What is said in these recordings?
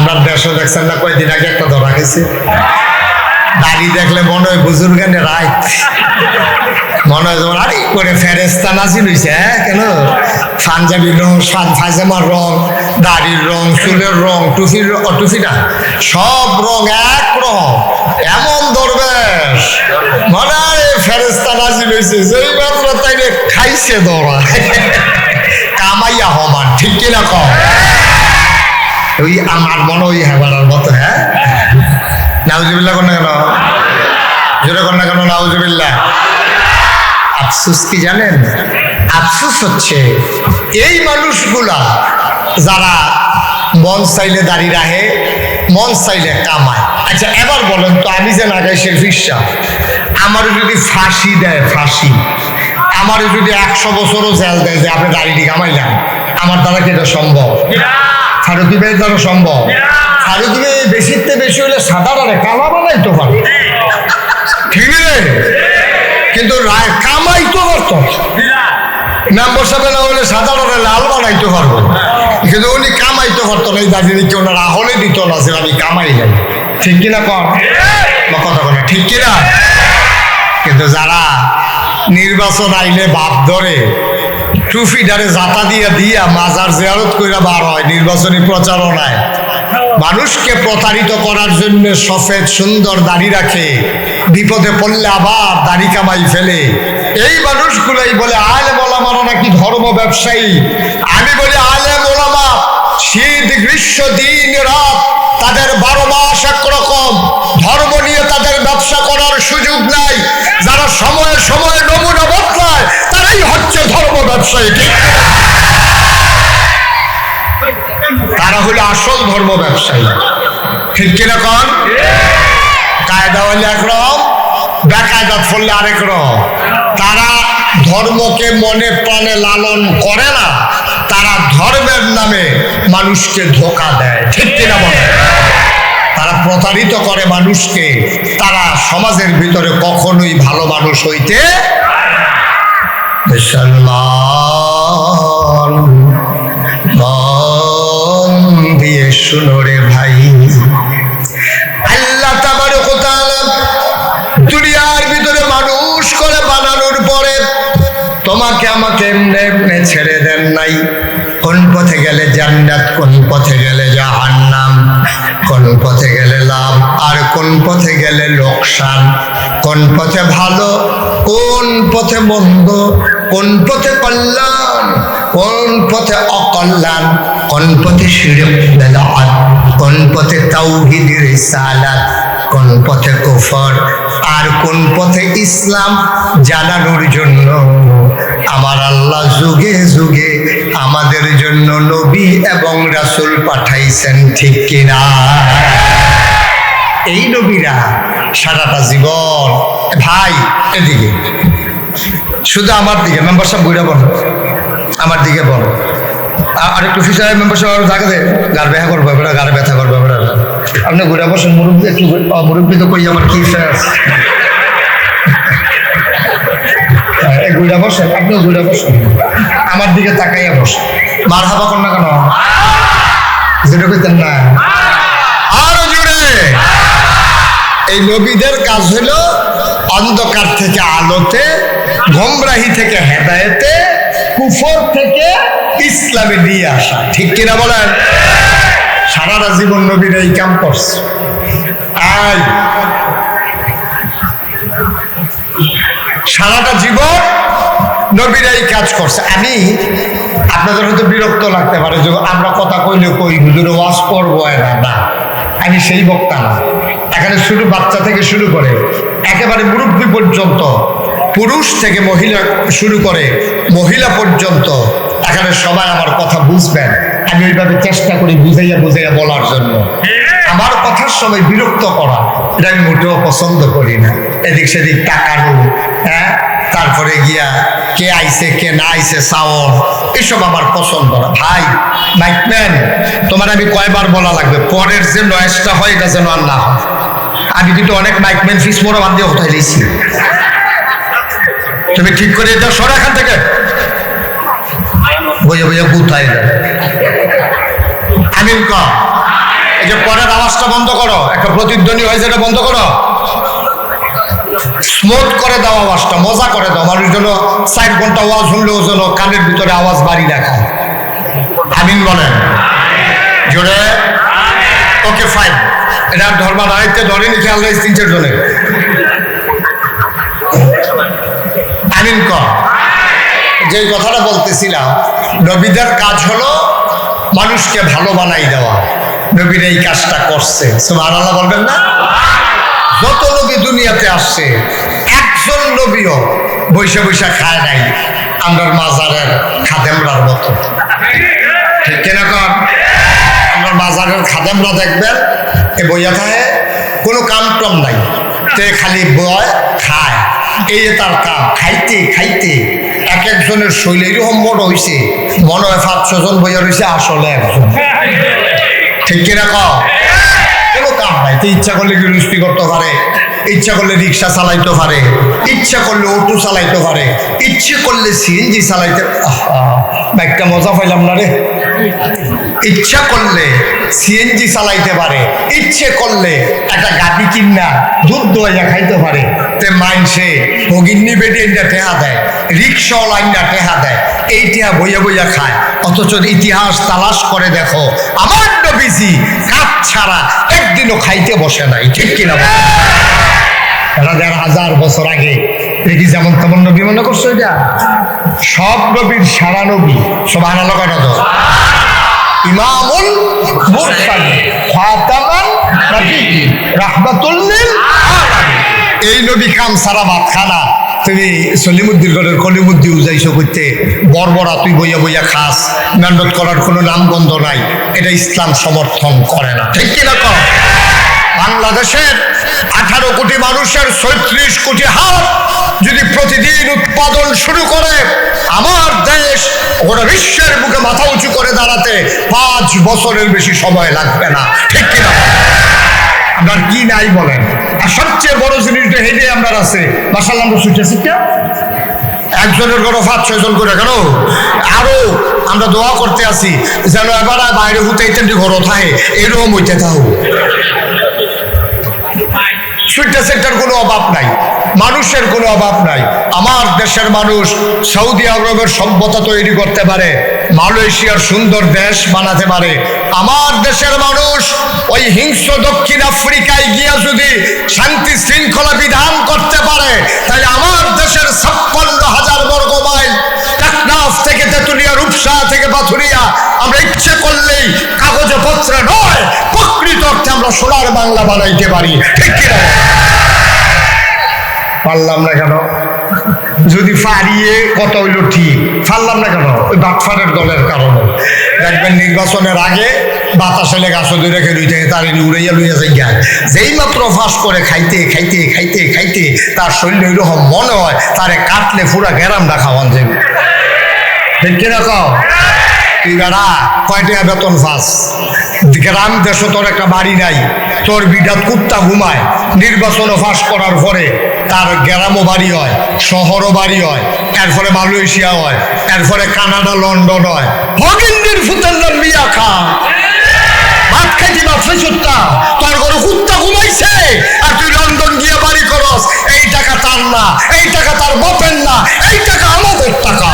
আমরা দেশে দেখছেন না, কয়দিন আগে একটা ধরা গেছে দাড়ি দেখলে মনে হয় বুজুর্গানে রাইত। মনে হয় যেমন, আরে করে ফেরেস্তা নাচি লইছে হ্যাঁ কেন? পাঞ্জাবির রং সাদ ফাইজামার রং, দাড়ির রং, চুলের রং, টুফির না, সব রং এক রং এমন দরবেশ। মনে হয় ফেরেস্তা নাচি লইছে যেই মাত্র তাইলে খাইছে দৌড়া কামাইয়া হমান ঠিক কিনা কম ওই আমার মনে ওই হেবারার মতো হ্যাঁ? নাউজুবিল্লাহ কোন কেন? জোরে কোন কেন, নাউজুবিল্লাহ? আফসুস কি জানেন? আফসুস হচ্ছে এই মানুষগুলা যারা মন চাইলে দাঁড়িয়ে রাখে, মন চাইলে কামায়। আচ্ছা এবার বলেন তো, আমি যে নাগাই সে ফিসা, আমার যদি ফাঁসি দেয়, ফাঁসি। আমার যদি একশো বছরও জেল দেয় যে আপনি দাড়িটি কামাইলাম আমার দ্বারা কি এটা সম্ভব? ফারুকি ভাই দ্বারা সম্ভব। ফারুকি ভাই বেশিতে বেশি হলে সাদা রে কালা বানাইতে পারে। ঠিক রে? কিন্তু কামাইতে পারতো। মেম্বার সাহেব না হলে সাদা লাল বানাইতে পারব। কিন্তু উনি কামাইতে পারতো না এই দার্জিলিংকে ওনার আহলে দিত না যে আমি কামাই যাই ঠিক কিনা কর কথা বলে ঠিক কিনা? কিন্তু যারা নির্বাচন আইলে বাপ ধরে টুফিডারে জাতা দিয়া দিয়া মাজার জেয়ারত কইরা বার হয়, নির্বাচনী প্রচারণায়। মানুষকে প্রতারিত করার জন্য সফেদ সুন্দর দাড়ি রাখে, বিপদে পড়লে আবার দাড়ি কামাই ফেলে। এই মানুষগুলোই বলে আলে মোলামারা নাকি ধর্ম ব্যবসায়ী? আমি বলি আলে মোলামা শীত, গ্রীষ্ম, দিন, রাত, তাদের বারো মাস একরকম। ধর্ম নিয়ে তাদের ব্যবসা করার সুযোগ নাই। যারা সময়ে সময়ে নমুনা বদলায়, তারাই হচ্ছে ধর্ম ব্যবসায়ী। তারা হলো আসল ধর্ম ব্যবসায়ী। ঠিক কন কায়দা হলে একরকম বেকায়দাত ফললে আরেক রকম। তারা ধর্মকে মনে প্রাণে লালন করে না। তারা ধর্মের নামে মানুষকে ধোকা দেয়, ঠিক কিনা বলে? তারা প্রতারিত করে মানুষকে, তারা সমাজের ভিতরে কখনোই ভালো মানুষ হইতে মুসলমান। মন দিয়ে শুনো রে ভাই। আল্লাহ দুনিয়ার ভিতরে মানুষ করে বানানোর পরে তোমাকে আমাকে এমনি এমনি নাই কোন পথে গেলে জান্নাত কোন পথে গেলে জাহান্নাম কোন পথে গেলে লাভ আর কোন পথে গেলে লোকসান কোন পথে ভালো কোন পথে মন্দ কোন পথে কল্যাণ কোন পথে অকল্যাণ কোন পথে শিরক কোন পথে তাওহীদ রিসালাত কোন পথে কুফর আর কোন পথে ইসলাম জানানোর জন্য আমার আল্লাহ যুগে যুগে আমাদের জন্য নবী এবং রাসুল পাঠাইছেন, ঠিক কিনা? এই নবীরা সারাটা জীবন, ভাই, এদিকে। শুধু আমার দিকে মেম্বার সাহেব বুড়া বলো। আমার দিকে বলো। আর একটু ফিসার মেম্বার সাহেব জায়গা দে। গার ব্যথা করব বেড়া গার ব্যথা করব বেড়া আপনি ঘুরে বসেন, মুরব্বী একটু মুরব্বী তো কই আমার কি ফেস ঘুরে বসেন, আপনিও ঘুরে বসেন। আমার দিকে তাকাইয়া বসেন। মার হাবা কর না কেন? যেটা কইতেন না। আরও জুড়ে এই নবীদের কাজ হলো অন্ধকার থেকে আলোতে, গোমরাহি থেকে হেদায়েতে, কুফর থেকে ইসলামে নিয়ে আসা। ঠিক কিনা বলেন? সারাটা জীবন নবীর এই কাম করছে। আয়। সারাটা জীবন নবীর এই কাজ করছে। আমি আপনাদের হয়তো বিরক্ত লাগতে পারে যে আমরা কথা কইলে কই, হুজুরে, ওয়াজ করব না না। আমি সেই বক্তা না। এখানে শুরু, বাচ্চা থেকে শুরু করে, একেবারে মুরব্বী পর্যন্ত, পুরুষ থেকে মহিলা শুরু করে মহিলা পর্যন্ত এখানে সবাই আমার কথা বুঝবেন। আমি ওইভাবে চেষ্টা করি বুঝাইয়া বুঝাইয়া বলার জন্য। আমার কথার সময় বিরক্ত করা, এটা আমি মোটেও পছন্দ করি না। এদিক সেদিক তাকানো হ্যাঁ? তারপরে গিয়া কে আইছে, কে না আইছে সাওন এসব আমার পছন্দ না। ভাই মাইকম্যান তোমার আমি কয়বার বলা লাগবে? পরের যে নয়েসটা হয়, এটা যেন আর না হয়। আমি কিন্তু অনেক মাইকম্যান ফিস মোড়া দিয়ে উঠাই দিয়েছি। তুমি ঠিক করে এটা সর এখান থেকে। বইয়া বইয়া গুতাই দেয় আমিন ক। এই যে পরের আওয়াজটা বন্ধ করো, একটা প্রতিধ্বনি হয়েছে এটা বন্ধ করো। স্মুথ করে দাও আওয়াজটা, মজা করে দাও, মানুষ যেন চার ঘণ্টা আওয়াজ শুনলেও যেন কানের ভিতরে আওয়াজ বাড়ি রাখা আমিন বলেন। জোরে? Okay, fine. এটা ধর্ম রাইতে ধরেনি, খেয়াল রয়েছে তিন চারজনের আমিন কর যে কথাটা বলতেছিলাম নবীদের কাজ হলো মানুষকে ভালো বানাই দেওয়া। নবীর এই কাজটা করছে। সুবহান আল্লাহ বলবেন না? যত নবী দুনিয়াতে আসছে, একজন নবীও বৈশা বৈশা খায় নাই আমরা মাজারের খাদেমরার মতো। ঠিক কিনা কর আমরা বাজারের খাদেমরা দেখবেন, এ বইয়া থাকে, কোনো কাম টম নাই। তে খালি বয় খায়। এই যে তার কাম খাইতে খাইতে এক একজনের শৈলী এরকম মনে হয়েছে মনে হয় পাঁচ ছজন বইয়া রয়েছে আসলে একজন। ঠিক কিনা কম কোনো কাম নাই ইচ্ছা করলে গৃহস্থী করতে পারে? ইচ্ছা করলে রিক্সা চালাইতে পারে। ইচ্ছা করলে অটো চালাইতে পারে। ইচ্ছে করলে সিএনজি চালাইতে একটা মজা পাইলাম না রে। ইচ্ছা করলে সিএনজি চালাইতে পারে। ইচ্ছে করলে একটা গাড়ি কিনা দুধ দোয়া খাইতে পারে। তে মাইনসে ভগিন্নি বেটে ইন্ডা টেহা দেয়, রিক্সাওয়ালা ইন্ডা টেহা দেয় এই বইয়া বইয়া খায়। অথচ ইতিহাস তালাশ করে দেখো, আমার নবীজি কাপ ছাড়া একদিনও খাইতে বসে নাই, ঠিক কিনা হাজার বছর আগে দেখি যেমন তেমন নবী মনে করছ এটা? সব নবীর সারা নবী সব আনালো কটা তো? ইমামুল মুরসালিন, খাতামান নাবিয়্যিন রাহমাতুল লিল এই নবী খান সারা ভাত তুমি সলিমুদ্দিন গড়ের কলিমুদ্দি উজাইছো করতে, বর্বরা তুই বইয়া বইয়া খাস মেহনত করার কোনো নামগন্ধ নাই, এটা ইসলাম সমর্থন করে না। ঠিক কিনা কর বাংলাদেশের আঠারো কোটি মানুষের ছয়ত্রিশ কোটি হাত যদি প্রতিদিন উৎপাদন শুরু করে, আমার দেশ ওরা বিশ্বের বুকে মাথা উঁচু করে দাঁড়াতে পাঁচ বছরের বেশি সময় লাগবে না। ঠিক কিনা? আপনার কি নাই বলেন। আর সবচেয়ে বড় জিনিসটা হেঁটে আপনার আছে মাসাল্লাহ আমরা ছুটে শিখতে একজনের কোনো পাঁচ ছয়জন করে কেন? আরও আমরা দোয়া করতে আসি যেন এবার বাইরে হুতাইতে ঘর থাকে এরকম হইতে থাকুক। সুইটা সেক্টর কোনো অভাব নাই। মানুষের কোনো অভাব নাই। আমার দেশের মানুষ সৌদি আরবের সভ্যতা তৈরি করতে পারে, মালয়েশিয়ার সুন্দর দেশ বানাতে পারে। আমার দেশের মানুষ ওই হিংস্র দক্ষিণ আফ্রিকায় গিয়া যদি শান্তি শৃঙ্খলা বিধান করতে পারে, তাহলে আমার দেশের ছাপ্পান্ন হাজার বর্গ মাইল টেকনাফ থেকে তেতুলিয়া, রূপসা থেকে পাথুরিয়া, আমরা ইচ্ছে করলেই কাগজে পত্রে নয়, প্রকৃত অর্থে আমরা সোনার বাংলা বানাইতে পারি। ঠিক কিনা? পারলাম না কেন? যদি ফারিয়ে কত হইল ঠিক, পারলাম না কেন? ওই বাটফারের দলের কারণে। দেখবেন নির্বাচনের আগে বাতাস গাছ ধরে রেখে থেকে তার উড়াইয়া লইয়া যাই গায় যেই মাত্র ফাঁস করে খাইতে খাইতে খাইতে খাইতে, তার শরীরে ওইরকম মনে হয়, তারে কাটলে পুরা গ্যারামটা খাওয়ান যাবে ঠিক কিনা কও? তুই বেড়া কয় বেতন ফাঁস গ্রাম দেশে তোর একটা বাড়ি নাই, তোর বিঘাত কুত্তা ঘুমায়। নির্বাচনও ফাঁস করার পরে তার গ্রামও বাড়ি হয়, শহরও বাড়ি হয় এর ফলে মালয়েশিয়া হয় এর ফলে কানাডা, লন্ডন হয়। হগিন্দির ফুতের নাম মিয়া খা ভাত খাইতে বা ফেসুত্তা তোর ঘরে কুত্তা ঘুমাইছে, আর তুই লন্ডন গিয়ে বাড়ি করস, এই টাকা তার না, এই টাকা তার বাপের না, এই টাকা আমাদের টাকা।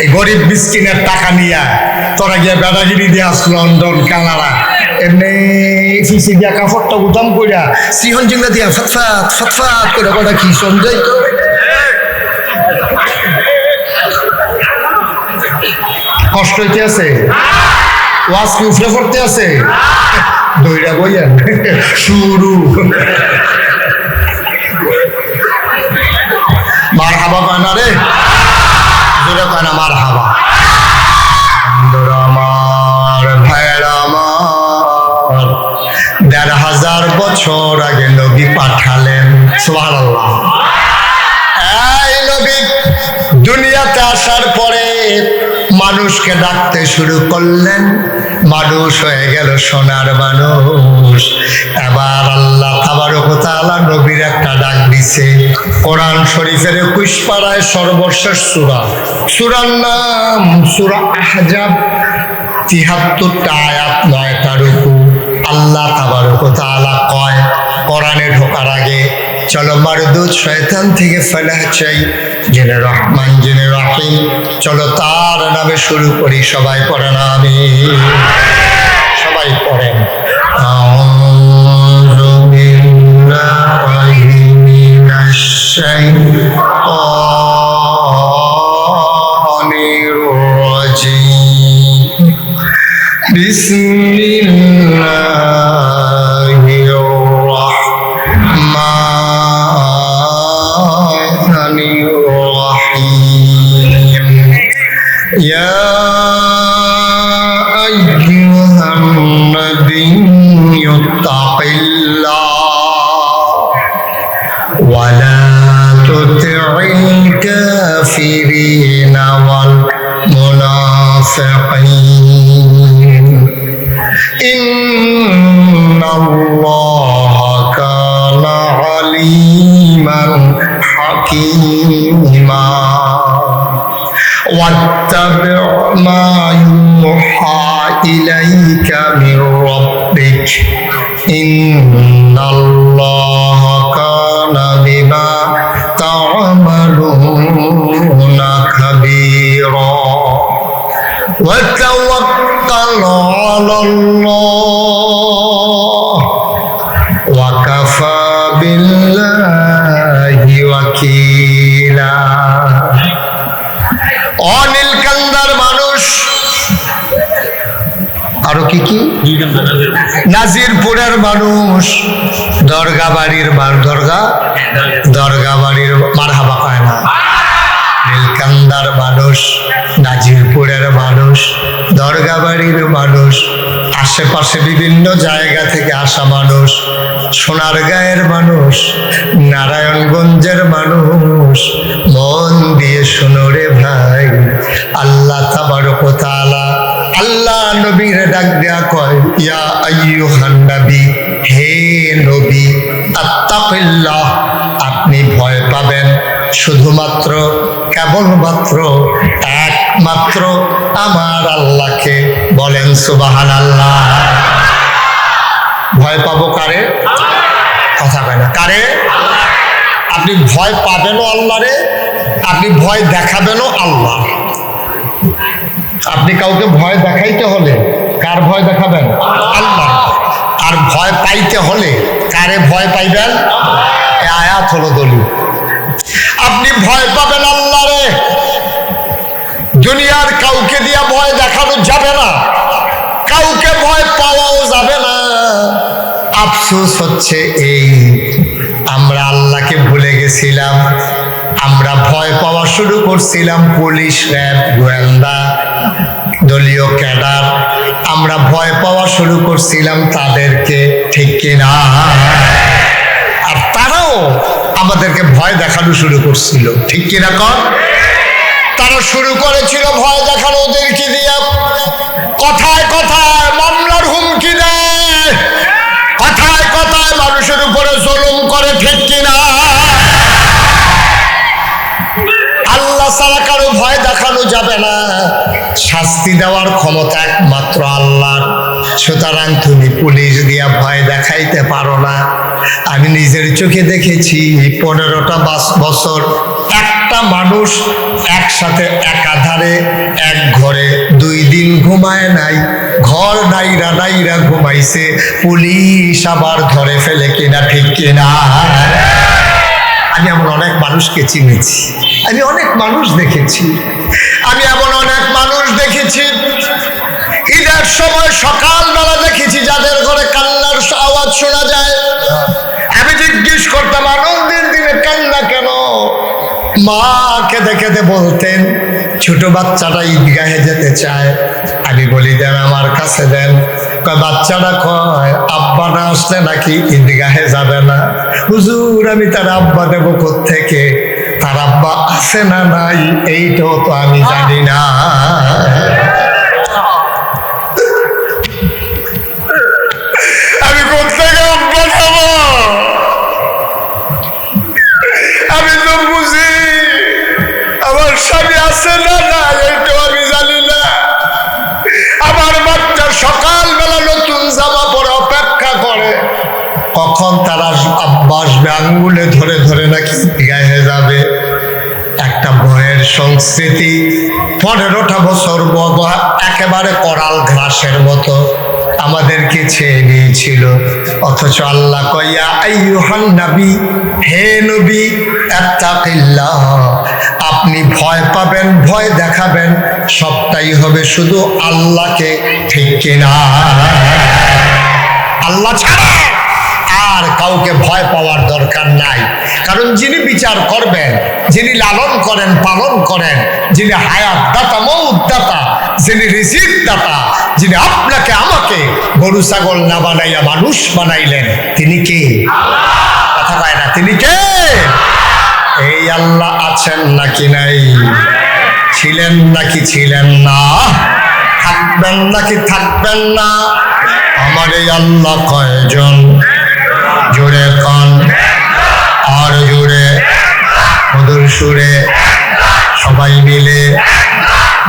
এই গরিব মিসকিনের টাকা নিয়া তোরা গিয়ে বেড়াগিরি দিয়ে আস লন্ডন, কানাডা। এমনি ফিসে দিয়া কাপড়টা গুদাম কইরা সিহন জিঙ্গা দিয়া ফতফাত ফতফাত করে কটা কি সঞ্জয় তো? কষ্ট হইতে আছে? ওয়াজ কি উফরে পড়তে আছে? দইরা বইয়া। শুরু। মার হাবা পায় না রে। জোরে আমার হাবা আমার ভাইয়ের আমার দেড় হাজার বছর আগে নবী পাঠালেন সুবহানাল্লাহ। মানুষকে ডাকতে শুরু করলেন। মানুষ হয়ে গেল সোনার মানুষ। এবার আল্লাহ তাআলা নবীর একটা ডাক দিছে। কোরআন শরীফের একুশ পাড়ায় সর্বশেষ সুরা। সূরার নাম সূরা আহজাব। তিহাত্তরটা আয়াত নয়টা রুকু আল্লাহ তাবারক তাআলা কয়, কোরআনে ঢোকার চলো মারদুদ শয়তান থেকে ফেলা চাই জেনে রহমান জেনে রহিম চলো তার নামে শুরু করি সবাই পড়েন আমি সবাই পড়েন أعوذ بالله من الشيطان الرجيم بسم الله إن الله كان بما تعملون خبيرا وتوكل على الله নাজিরপুরের মানুষ, দরগা বাড়ির দরগা? দরগা বাড়ির মারহাবা পায় না। নীলকান্দার মানুষ, নাজিরপুরের মানুষ, দরগা বাড়ির মানুষ, আশেপাশে বিভিন্ন জায়গা থেকে আসা মানুষ, সোনারগাঁয়ের মানুষ, নারায়ণগঞ্জের মানুষ। মন দিয়ে শোনো রে ভাই, আল্লাহ তাবারক তাআলা আল্লাহ নবীর ডাক দেয়া কয়, ইয়া আইয়ুহান নবী, হে নবী, আত্তাকিল্লাহ, আপনি ভয় পাবেন। শুধুমাত্র, কেবলমাত্র, একমাত্র আমার আল্লাহকে বলেন সুবাহান আল্লাহ ভয় পাবো কারে? কথা কয় না। কারে? আপনি ভয় পাবেনও আল্লাহরে, আপনি ভয় দেখাবেনও আল্লাহ। আপনি কাউকে ভয় দেখাইতে হলে কার ভয় দেখাবেন? আল্লাহ। আর ভয় পাইতে হলে কারে ভয় পাইবেন? আয়াত হলো দলিল। আপনি ভয় পাবেন আল্লাহ রে। দুনিয়ার কাউকে দিয়া ভয় দেখানো যাবে না। কাউকে ভয় পাওয়াও যাবে না। আফসোস হচ্ছে এই, আমরা আল্লাহকে ভুলে গেছিলাম। আমরা ভয় পাওয়া শুরু করছিলাম পুলিশ, র্যাব, গোয়েন্দা। দলীয় ক্যাডার, আমরা ভয় পাওয়া শুরু করছিলাম তাদেরকে, ঠিক কিনা? আর তারাও আমাদেরকে ভয় দেখানো শুরু করছিল, ঠিক কিনা কর তারা শুরু করেছিল ভয় দেখানো ওদেরকে দিয়ে। কথায় কথায় মামলার হুমকি দেয়। কথায় কথায় মানুষের উপরে জুলুম করে, ঠিক কিনা? আল্লাহ ছাড়া কারও ভয় দেখানো যাবে না। শাস্তি দেওয়ার ক্ষমতা একমাত্র আল্লাহর। সুতরাং তুমি পুলিশ দিয়া ভয় দেখাইতে পারো না, আমি নিজের চোখে দেখেছি পনেরোটা বছর একটা মানুষ একসাথে একাধারে এক ঘরে দুই দিন ঘুমায় নাই, ঘর নাইরা নাইরা ঘুমাইছে, পুলিশ আবার ধরে ফেলে কিনা, ঠিক কিনা? আমি এমন অনেক মানুষকে চিনেছি, আমি অনেক মানুষ দেখেছি। আমি এমন অনেক মানুষ দেখেছি। ঈদের সময় সকালবেলা দেখেছি যাদের ঘরে কান্নার আওয়াজ শোনা যায়। আমি জিজ্ঞেস করতাম, আনন্দের দিনে কান্না কেন? মা কেঁদে কেঁদে বলতেন, ছোট বাচ্চাটা ঈদগাহে যেতে চায়। আমি বলি, দেন আমার কাছে দেন। বাচ্চাটা কয়, আব্বা না আসলে নাকি ঈদগাহে যাবে না? হুজুর, আমি তার আব্বা দেব থেকে তার আব্বা আছে না নাই এইটাও তো আমি জানি না। কখন তারা বাসবে আঙ্গুলে ধরে ধরে নাকি গায়ে যাবে, একটা ভয়ের সংস্কৃতি, পনেরোটা বছর একেবারে করাল ঘাসের মতো আমাদেরকে ছেয়ে নিয়েছিল। অথচ আল্লাহ কইয়া হে নবী আপনি ভয় পাবেন, ভয় দেখাবেন, সবটাই হবে শুধু আল্লাহকে ঠিক কিনা। আল্লাহ ছাড়া! আর কাউকে ভয় পাওয়ার দরকার নাই। কারণ যিনি বিচার করবেন, যিনি লালন করেন, পালন করেন, যিনি হায়াত দাতা মৌত দাতা যিনি রিজিক দাতা যিনি আপনাকে, আমাকে গরু, ছাগল না বানাইয়া মানুষ বানাইলেন, তিনি কে? কথা পায় না, তিনি কে? এই আল্লাহ আছেন নাকি নাই? ছিলেন নাকি ছিলেন না? থাকবেন নাকি থাকবেন না? আমার এই আল্লাহ কয়জন? জোরে কন, আর জোরে মধুর সুরে সবাই মিলে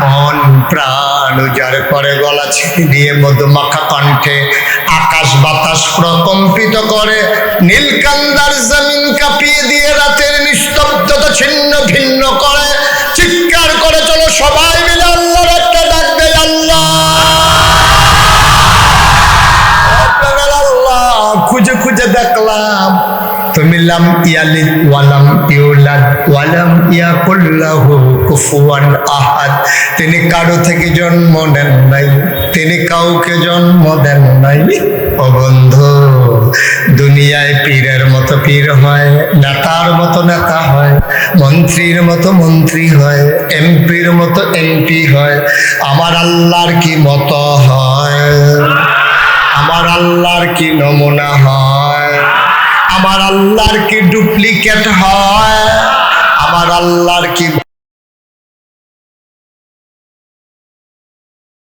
মন প্রাণ উজাড় করে গলা ছিপি দিয়ে মধুমাখা কণ্ঠে আকাশ বাতাস প্রকম্পিত করে, নীলকান্দার জমিন কাঁপিয়ে দিয়ে রাতের নিস্তব্ধতা ছিন্ন ভিন্ন করে, চিৎকার লাম ইয়ালিদ ওয়ালাম ইউলাদ ওয়ালাম ইয়াকুল্লাহু কুফুয়ান আহাদ তিনি কারও থেকে জন্ম নেন নাই, তিনি কাউকে জন্ম দেন নাই। ও বন্ধু, দুনিয়ায় পীরের মতো পীর হয়, নেতার মতো নেতা হয়, মন্ত্রীর মতো মন্ত্রী হয়, এমপির মতো এমপি হয়। আমার আল্লাহর কি মতো হয়? আমার আল্লাহর কি নমুনা হয়? আমার আল্লাহর কি ডুপ্লিকেট হয়? আমার আল্লাহর কি